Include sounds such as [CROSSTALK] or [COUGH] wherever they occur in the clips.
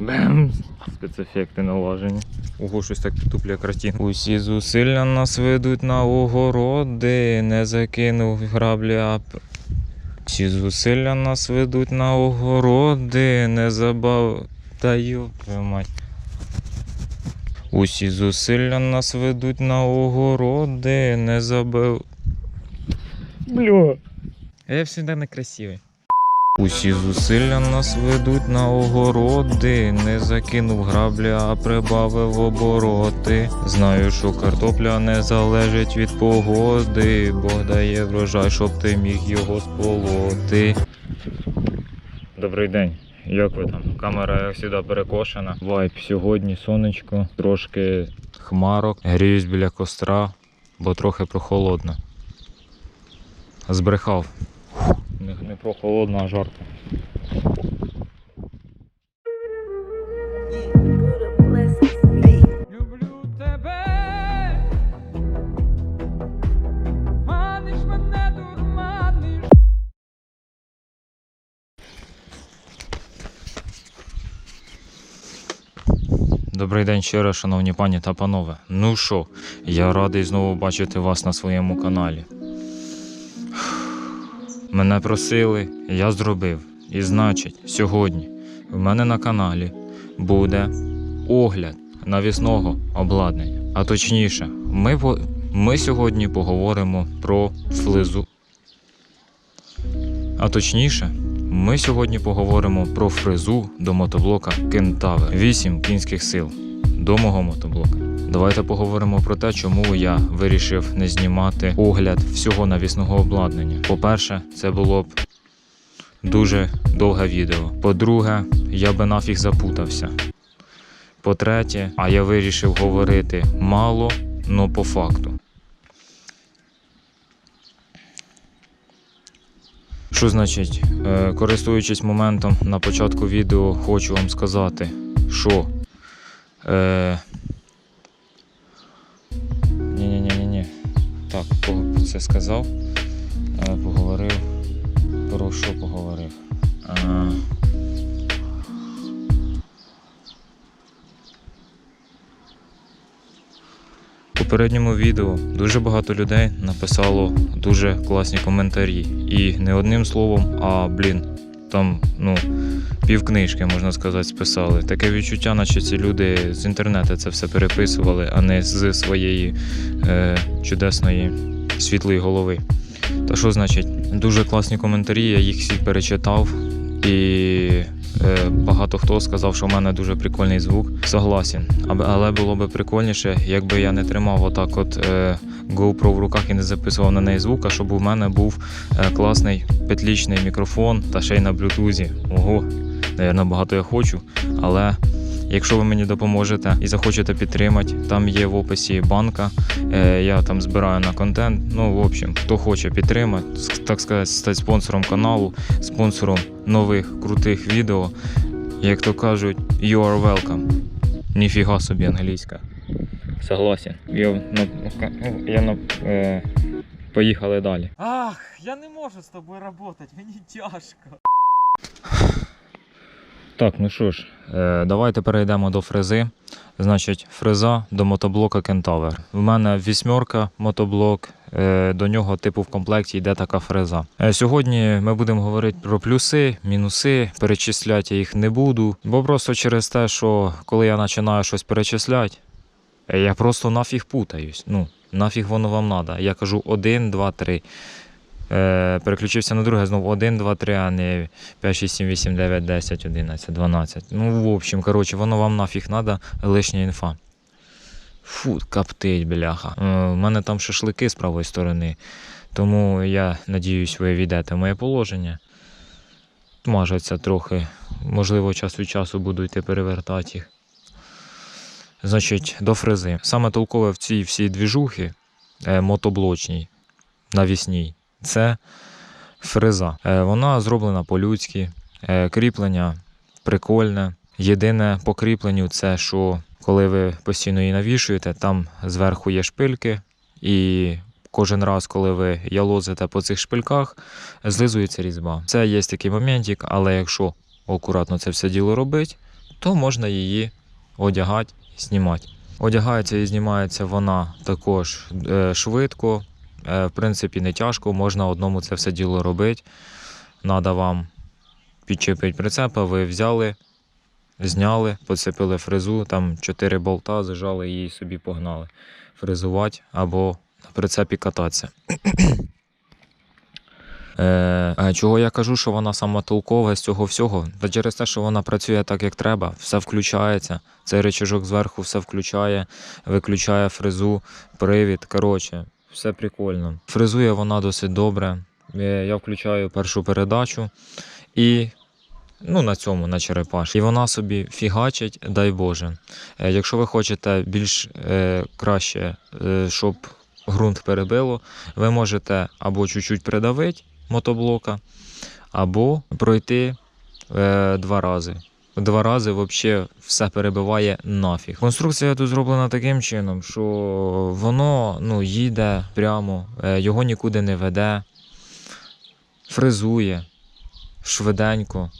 Бем! Спецефекти налажені. Ого, щось так туплє картинку. Усі зусилля нас ведуть на огороди, не закинув граблі, а Всі зусилля нас ведуть на огороди, не забав. Та мать. Усі зусилля нас ведуть на огороди, не забив. Бля. Я завжди некрасивий. Усі зусилля нас ведуть на огороди, не закинув граблі, а прибавив обороти. Знаю, що картопля не залежить від погоди, Бог дає врожай, щоб ти міг його сполоти. Добрий день. Як ви там? Камера, як завжди, перекошена. Вайп сьогодні, сонечко, трошки хмарок. Гріюсь біля костра, бо трохи прохолодно. Збрехав. Не, не прохолодно, а жарко. Люблю тебе, маниш мене дурманиш. Добрий день ще раз, шановні пані та панове. Ну що, я радий знову бачити вас на своєму каналі. Мене просили, я зробив. І значить, сьогодні в мене на каналі буде огляд навісного обладнання. А точніше, ми, ми сьогодні поговоримо про флизу. А точніше, ми сьогодні поговоримо про фрезу до мотоблока Кентавер 8 кінських сил до мого мотоблока. Давайте поговоримо про те, чому я вирішив не знімати огляд всього навісного обладнання. По-перше, це було б дуже довге відео. По-друге, я би нафіг запутався. По-третє, а я вирішив говорити мало, но по факту. Що значить, е, користуючись моментом на початку відео, хочу вам сказати, що. Е... Ні-ні-ні-ні. Так, по- це сказав. Е, поговорив. Про що поговорив? В попередньому відео дуже багато людей написало дуже класні коментарі. І не одним словом, а блін, там, ну, півкнижки, можна сказати, списали. Таке відчуття, наче ці люди з інтернету це все переписували, а не з своєї е, чудесної світлої голови. Та що значить, дуже класні коментарі, я їх всі перечитав. І багато хто сказав, що в мене дуже прикольний звук. Согласен. Але було б прикольніше, якби я не тримав отак от е, GoPro в руках і не записував на неї звук, а щоб у мене був е, класний петлічний мікрофон та ще й на блютузі. Ого, Наверно, багато я хочу. Але якщо ви мені допоможете і захочете підтримати, там є в описі банка. Е, я там збираю на контент. Ну, в общем, хто хоче підтримати, так сказати, стати спонсором каналу, спонсором нових крутих відео. Як то кажуть, you are welcome. Ніфіга собі англійська. Согласен. Я, я на, е, поїхали далі. Ах, я не можу з тобою працювати, мені тяжко. Так, ну що ж, е, давайте перейдемо до фрези. Значить, фреза до мотоблока Kentaur. У мене вісьмерка мотоблок, е, до нього типу в комплекті йде така фреза. Е, Сьогодні ми будемо говорити про плюси, мінуси. Перечисляти я їх не буду, бо просто через те, що коли я починаю щось перечисляти, я просто нафіг путаюсь. Ну, нафіг воно вам треба. Я кажу 1, 2, 3. Е, переключився на друге, знову 1, 2, 3, а не 5, 6, 7, 8, 9, 10, 11, 12. Ну, в общем, коротше, воно вам нафіг треба, лишня інфа. Фу, коптить, бляха. Е, У мене там шашлики з правої сторони, тому я надіюсь, ви війдете моє положення. Мажаться трохи. Можливо, час від часу буду йти перевертати їх. Значить, до фрези. Саме толкове в цій всій двіжухі е, мотоблочній, навісній, це фреза. Е, Вона зроблена по-людськи, е, кріплення прикольне. Єдине по кріпленню це що коли ви постійно її навішуєте, там зверху є шпильки, і кожен раз, коли ви ялозите по цих шпильках, злизується різьба. Це є такий моментик, але якщо акуратно це все діло робить, то можна її одягати і знімати. Одягається і знімається вона також е, швидко, в принципі, не тяжко, можна одному це все діло робити. Надо вам підчепити прицепа, ви взяли, зняли, поцепили фрезу, там 4 болта, зажали її і собі погнали. Фрезувати або на прицепі кататися. Е, чого я кажу, що вона сама толкова з цього всього? Та через те, що вона працює так, як треба, все включається. Цей речажок зверху все включає, виключає фрезу, привід. Коротше, все прикольно. Фрезує вона досить добре. Е, Я включаю першу передачу і. Ну, на цьому, на черепаш. І вона собі фігачить, дай Боже. Е, Якщо ви хочете більш е, краще, е, щоб ґрунт перебило, ви можете або чуть-чуть придавити мотоблока, або пройти е, два рази. Два рази взагалі все перебиває нафіг. Конструкція тут зроблена таким чином, що воно ну, їде прямо, е, його нікуди не веде, фрезує швиденько.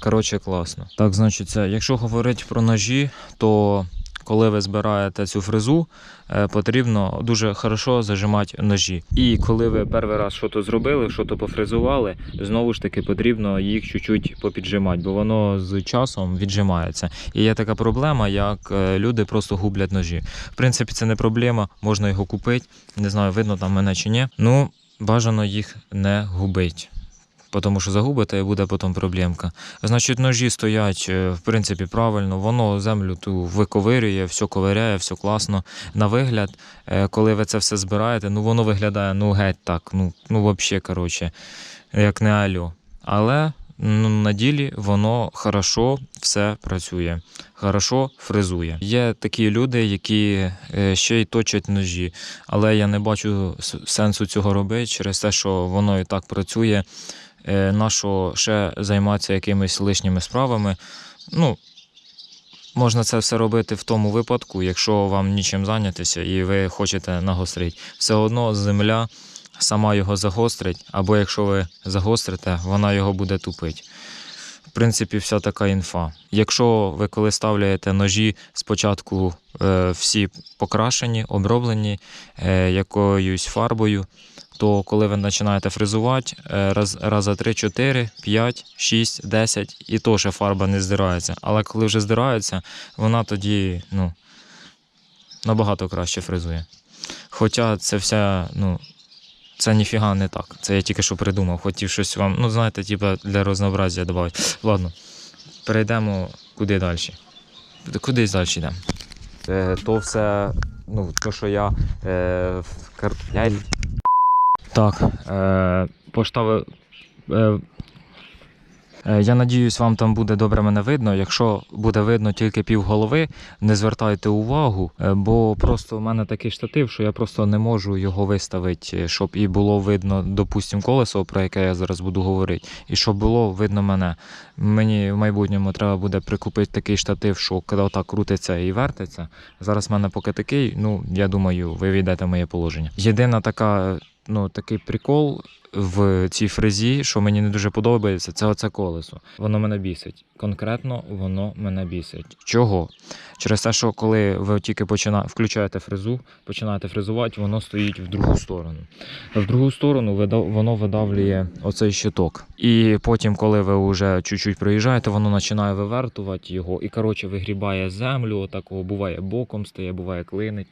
Коротше, класно. Так, значить, якщо говорити про ножі, то коли ви збираєте цю фрезу, е, потрібно дуже хорошо зажимати ножі. І коли ви перший раз щось зробили, щось пофрезували, знову ж таки потрібно їх чуть-чуть попіджимати, бо воно з часом віджимається. І є така проблема, як е, люди просто гублять ножі. В принципі, це не проблема, можна його купити. Не знаю, видно там мене чи ні. Ну, бажано їх не губити. Тому що загубите і буде потім проблемка. Значить, ножі стоять е, в принципі правильно, воно землю ту виковирює, все ковиряє, все класно. На вигляд, е, коли ви це все збираєте, ну воно виглядає ну геть так, ну, ну взагалі, коротше, як не альо. Але ну, на ділі воно хорошо все працює, хорошо фрезує. Є такі люди, які е, ще й точать ножі, але я не бачу сенсу цього робити через те, що воно і так працює. Е, Нащо ще займатися якимись лишніми справами. Ну, можна це все робити в тому випадку, якщо вам нічим зайнятися і ви хочете нагострити. Все одно земля сама його загострить, або якщо ви загострите, вона його буде тупити. В принципі, вся така інфа. Якщо ви коли ставляєте ножі, спочатку е, всі покрашені, оброблені е, якоюсь фарбою, то коли ви починаєте фрезувати, е, раз, раза 3, 4, 5, 6, 10, і то ще фарба не здирається. Але коли вже здирається, вона тоді ну, набагато краще фрезує. Хоча це вся, ну, це ніфіга не так. Це я тільки що придумав. Хотів щось вам, ну, знаєте, типу для разнообразія додати. Ладно, перейдемо куди далі. Кудись далі йдемо. Е, то все, ну, то, що я. Е, кар... я... Так, е, поставив. Е, е, я надіюсь, вам там буде добре мене видно. Якщо буде видно тільки пів голови, не звертайте увагу, е, бо просто в мене такий штатив, що я просто не можу його виставити, е, щоб і було видно, допустимо, колесо, про яке я зараз буду говорити, і щоб було видно мене. Мені в майбутньому треба буде прикупити такий штатив, що коли отак крутиться і вертиться. Зараз в мене поки такий, ну я думаю, ви війдете в моє положення. Єдина така, ну такий прикол в цій фрезі, що мені не дуже подобається, це оце колесо. Воно мене бісить. Конкретно воно мене бісить. Чого? Через те, що коли ви тільки почина... включаєте фрезу, починаєте фрезувати, воно стоїть в другу сторону. В другу сторону воно видавлює оцей щиток. І потім, коли ви вже чуть-чуть проїжджаєте, воно починає вивертувати його і, коротше, вигрібає землю, отакого буває боком стає, буває клинить.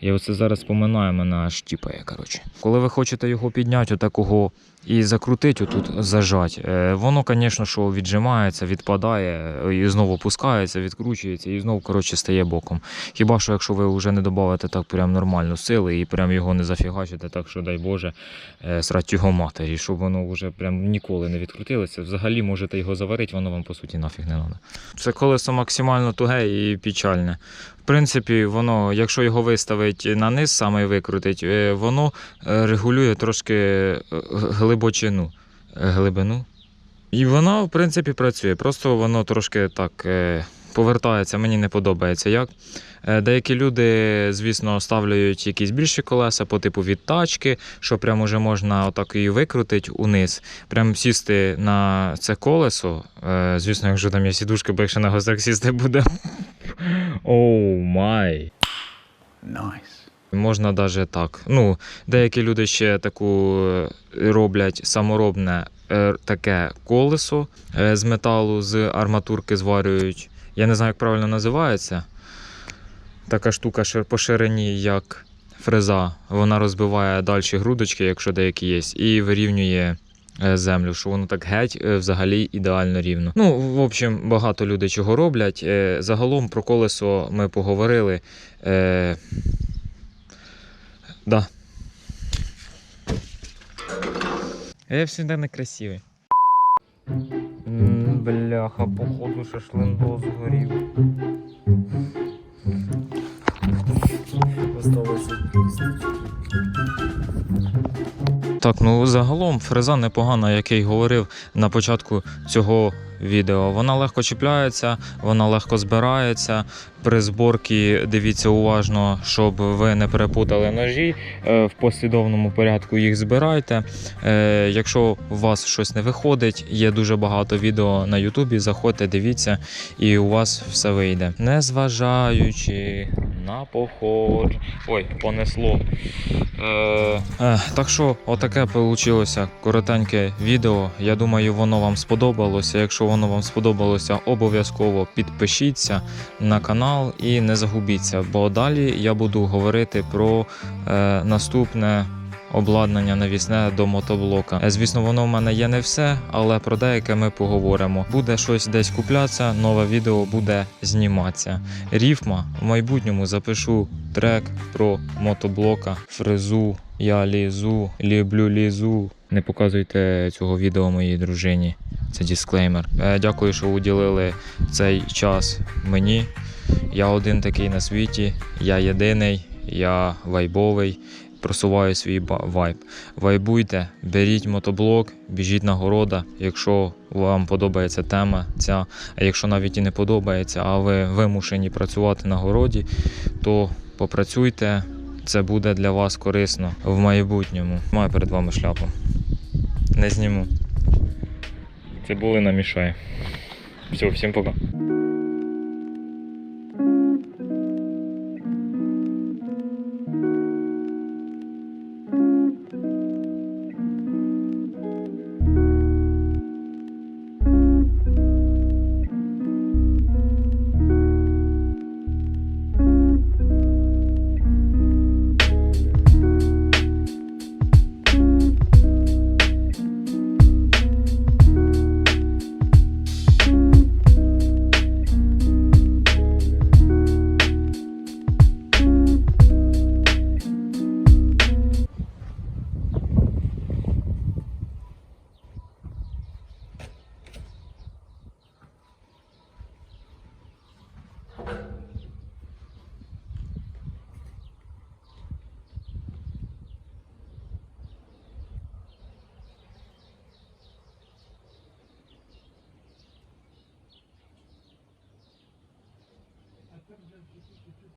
Я оце зараз поминаю, мене аж тіпає, коротше. Коли ви хочете його підняти, отакого і закрутити, отут зажать, е, воно, звісно, що віджимається, відпадає, і знову пускається, відкручується і знову, коротше, стає боком. Хіба що, якщо ви вже не додавите так прям нормально сили і прям його не зафігачите, так що, дай Боже, е, срать його матері, щоб воно вже прям ніколи не відкрутилося. Взагалі можете його заварити, воно вам по суті нафіг не треба. Це колесо максимально туге і печальне. В принципі, воно, якщо його виставить на низ, саме викрутить, е, воно регулює трошки е, глибочину. е, Глибину. І воно, в принципі, працює. Просто воно трошки так е, повертається, мені не подобається як. Е, Деякі люди, звісно, ставляють якісь більші колеса по типу від тачки, що прямо вже можна отак її викрутити униз. Прям сісти на це колесо. Звісно, якщо там є сідушка, бо якщо на гострах сісти буде. [LAUGHS] Оу май. Можна навіть так. Ну, деякі люди ще таку е, роблять саморобне е, таке колесо е, з металу, з арматурки зварюють. Я не знаю, як правильно називається. Така штука по ширині, як фреза. Вона розбиває далі грудочки, якщо деякі є, і вирівнює землю, що воно так геть взагалі ідеально рівно. Ну, в общем, багато людей чого роблять. Загалом про колесо ми поговорили. Да. Я всегда некрасивый. Бляха, походу шашлындос згорів. Так, ну загалом фреза непогана, як я й говорив на початку цього відео. Вона легко чіпляється, вона легко збирається. При зборці дивіться уважно, щоб ви не перепутали ножі. Е, В послідовному порядку їх збирайте. Е, Якщо у вас щось не виходить, є дуже багато відео на Ютубі. Заходьте, дивіться, і у вас все вийде. Незважаючи на поход. Ой, понесло. Е, е, так що, отаке вийшло коротеньке відео. Я думаю, воно вам сподобалося. Якщо воно вам сподобалося, обов'язково підпишіться на канал і не загубіться, бо далі я буду говорити про е, наступне. Обладнання навісне до мотоблока. Е, Звісно, воно в мене є не все, але про деяке ми поговоримо. Буде щось десь куплятися, нове відео буде зніматися. Ріфма в майбутньому запишу трек про мотоблока, фрезу, я лізу, люблю лізу. Не показуйте цього відео моїй дружині. Це дисклеймер. Е, Дякую, що уділили цей час мені. Я один такий на світі, я єдиний, я вайбовий. Просуваю свій вайб. Вайбуйте, беріть мотоблок, біжіть на города, якщо вам подобається тема ця. А якщо навіть і не подобається, а ви вимушені працювати на городі, то попрацюйте. Це буде для вас корисно в майбутньому. Маю перед вами шляпу. Не зніму. Це Цибулина мішає. Все, всім пока. Oui, je suis.